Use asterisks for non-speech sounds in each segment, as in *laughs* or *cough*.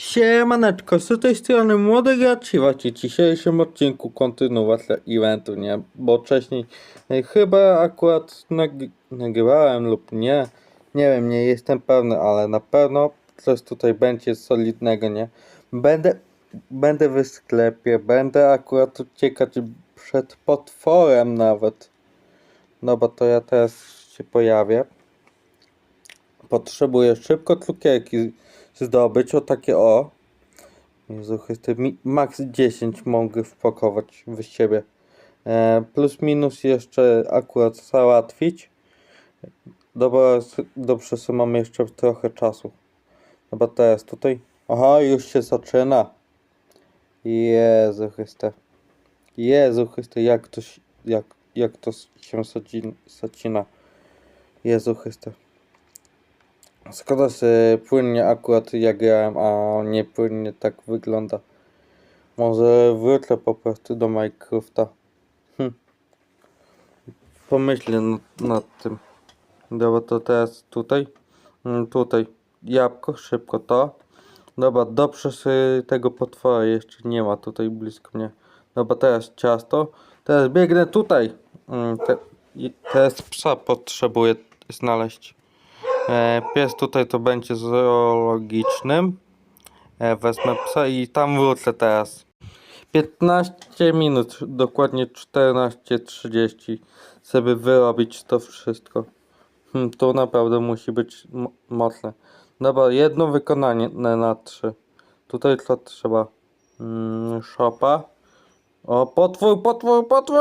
Siemaneczko, z tej strony Młody Gracz i w dzisiejszym odcinku kontynuacja eventu, nie? Bo wcześniej e, chyba akurat nag- nagrywałem lub nie, nie wiem, nie jestem pewny, ale na pewno coś tutaj będzie solidnego, nie? Będę, będę w sklepie, będę akurat uciekać przed potworem nawet. No bo to ja teraz się pojawię. Potrzebuję szybko cukierki zdobyć, o takie o. Jezu Chryste, max 10 mogę wpakować w siebie. E, plus minus jeszcze akurat załatwić. Dobra, dobrze, że mam jeszcze trochę czasu. Dobra, teraz tutaj. Aha, już się zaczyna. Jezu Chryste. Jezu Chryste, jak to, jak, jak to się zacina. Jezu Chryste. Szkoda, że płynnie akurat ja grałem, a nie płynnie tak wygląda. Może wrócę po prostu do Minecrafta. Hm. Pomyślę nad, nad tym. Dobra, to teraz tutaj. Mm, Tutaj jabłko, szybko to. Dobra, dobrze, że tego potwora jeszcze nie ma tutaj blisko mnie. Dobra, teraz ciasto. Teraz biegnę tutaj. Mm, Te, teraz psa potrzebuję znaleźć. E, pies tutaj to będzie zoologicznym. E, wezmę psa i tam wrócę teraz. 15 minut, dokładnie 14.30, żeby wyrobić to wszystko. Hmm, to naprawdę musi być mo- mocne. Dobra, jedno wykonanie na, trzy. Tutaj co trzeba? Mm, szopa. O, potwór, potwór, potwór!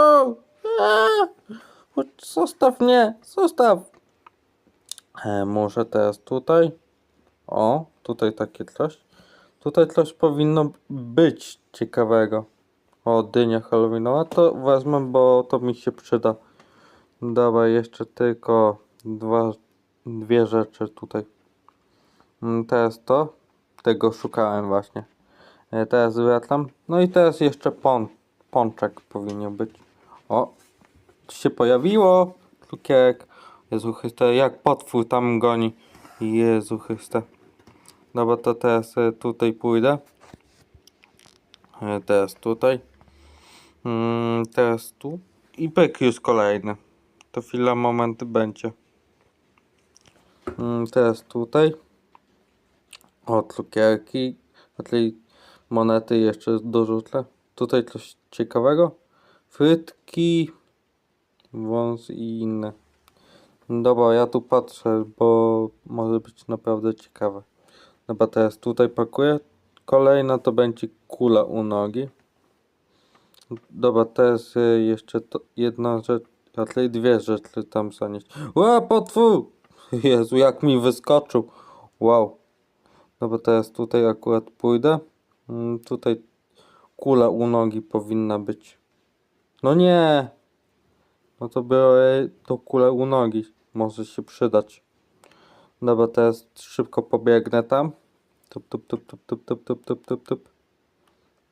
Aaa! Zostaw mnie, zostaw! E, może teraz tutaj. O, tutaj takie coś. Tutaj coś powinno być ciekawego. O, dynia halloweenowa. To wezmę, bo to mi się przyda. Dobra, jeszcze tylko dwa, dwie rzeczy tutaj. Mm, Teraz to. Tego szukałem właśnie. E, Teraz wracam. No i teraz jeszcze pon, pączek powinien być. O, się pojawiło. Cukierek. Jezu Chryste, jak potwór tam goni. Jezu Chryste. Dobra, to teraz tutaj pójdę. E, Teraz tutaj. Mm, teraz tu. I pyk już kolejny. To chwila, moment będzie. Mm, teraz tutaj. O, cukierki. Czyli monety jeszcze dorzucę. Tutaj coś ciekawego. Frytki. Wąs i inne. Dobra, ja tu patrzę, bo może być naprawdę ciekawe. Dobra, teraz tutaj pakuję. Kolejna to będzie kula u nogi. Dobra, teraz y, jeszcze to jedna rzecz, raczej dwie rzeczy tam zanieść. Ła, potwór! *laughs* Jezu, jak mi wyskoczył. Wow. Dobra, teraz tutaj akurat pójdę. Mm, Tutaj kula u nogi powinna być. No nie! No to biorę tą kulę u nogi. Może się przydać. Dobra, teraz szybko pobiegnę tam. Tup, tup, tup, tup, tup, tup, tup, tup, tup, tup.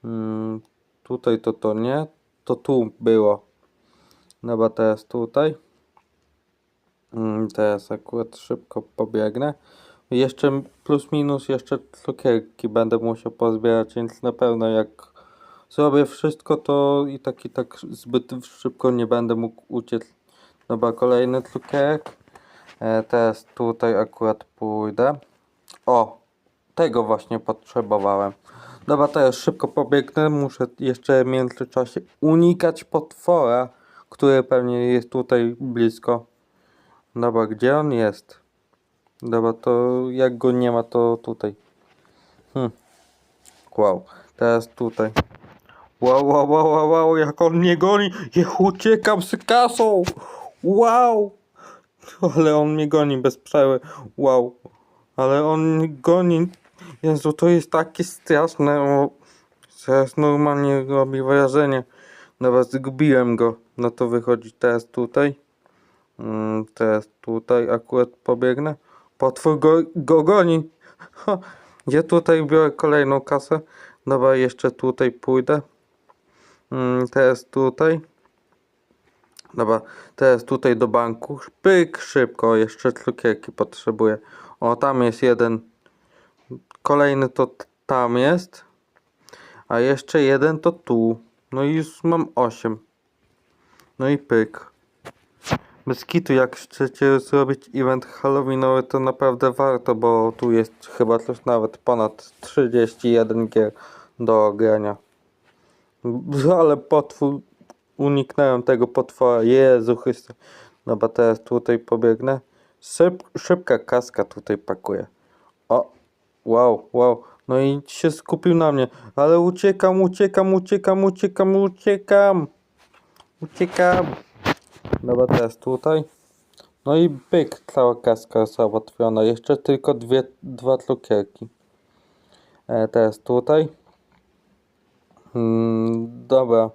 Mm, tutaj to to nie. To tu było. Dobra, teraz tutaj. Mm, teraz akurat szybko pobiegnę. Jeszcze plus minus jeszcze cukierki będę musiał pozbierać, więc na pewno jak zrobię wszystko, to i tak i tak zbyt szybko nie będę mógł uciec. Dobra, kolejny cukierek. E, teraz tutaj akurat pójdę. O, tego właśnie potrzebowałem. Dobra, teraz szybko pobiegnę. Muszę jeszcze w międzyczasie unikać potwora, który pewnie jest tutaj blisko. Dobra, gdzie on jest? Dobra, to jak go nie ma, to tutaj. Hm. Wow, teraz tutaj. Wow, wow, wow, wow, wow, jak on mnie goni. Ja uciekam z kasą. Wow. Ale on mnie goni bez przerwy. Wow. Ale on mnie goni. Jezu, to jest takie straszne. Teraz normalnie robi wrażenie. Dobra, zgubiłem go. No to wychodzi teraz tutaj. Mm, teraz tutaj akurat pobiegnę. Potwór go, go goni. Ja tutaj biorę kolejną kasę. Dobra, jeszcze tutaj pójdę. Mm, teraz tutaj. Dobra, teraz tutaj do banku. Pyk, szybko, jeszcze cukierki potrzebuję. O, tam jest jeden. Kolejny to tam jest. A jeszcze jeden to tu. No i już mam 8. No i pyk. Bez kitu, jak chcecie zrobić event halloweenowy, to naprawdę warto, bo tu jest chyba też nawet ponad 31 gier do grania. Ale potwór, uniknąłem tego potwora, Jezu Chryste. Dobra, teraz tutaj pobiegnę. Szyb, szybka kaska tutaj pakuje. O, wow, wow. No i się skupił na mnie. Ale uciekam, uciekam, uciekam, uciekam, uciekam. Uciekam. Dobra, teraz tutaj. No i byk, cała kaska załatwiona. Jeszcze tylko dwie, dwa cukierki. E, teraz tutaj. Mm, dobra.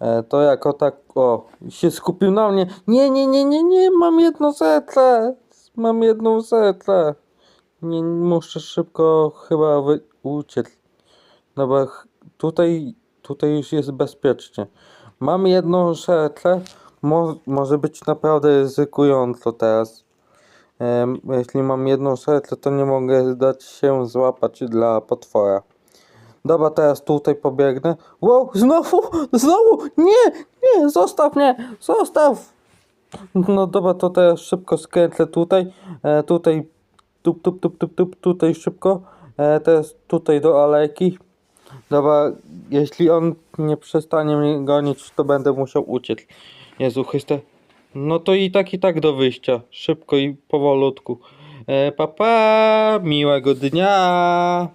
E, to jako tak, o, się skupił na mnie. Nie, nie, nie, nie, nie, mam jedno serce. Mam jedną serce. Nie, muszę szybko chyba wy, uciec. Dobra, ch- tutaj, tutaj już jest bezpiecznie. Mam jedno serce. Mo, może być naprawdę ryzykująco teraz. Em, jeśli mam jedno serce, to nie mogę dać się złapać dla potwora. Dobra, teraz tutaj pobiegnę. Wow, znowu, znowu, nie, nie, zostaw mnie, zostaw. No dobra, to teraz szybko skręcę tutaj, e, tutaj, tup, tup, tup, tup, tup, tutaj szybko, e, teraz tutaj do alejki. Dobra, jeśli on nie przestanie mnie gonić, to będę musiał uciec. Jezu Chryste. No to i tak, i tak do wyjścia. Szybko i powolutku. E, pa, pa, miłego dnia.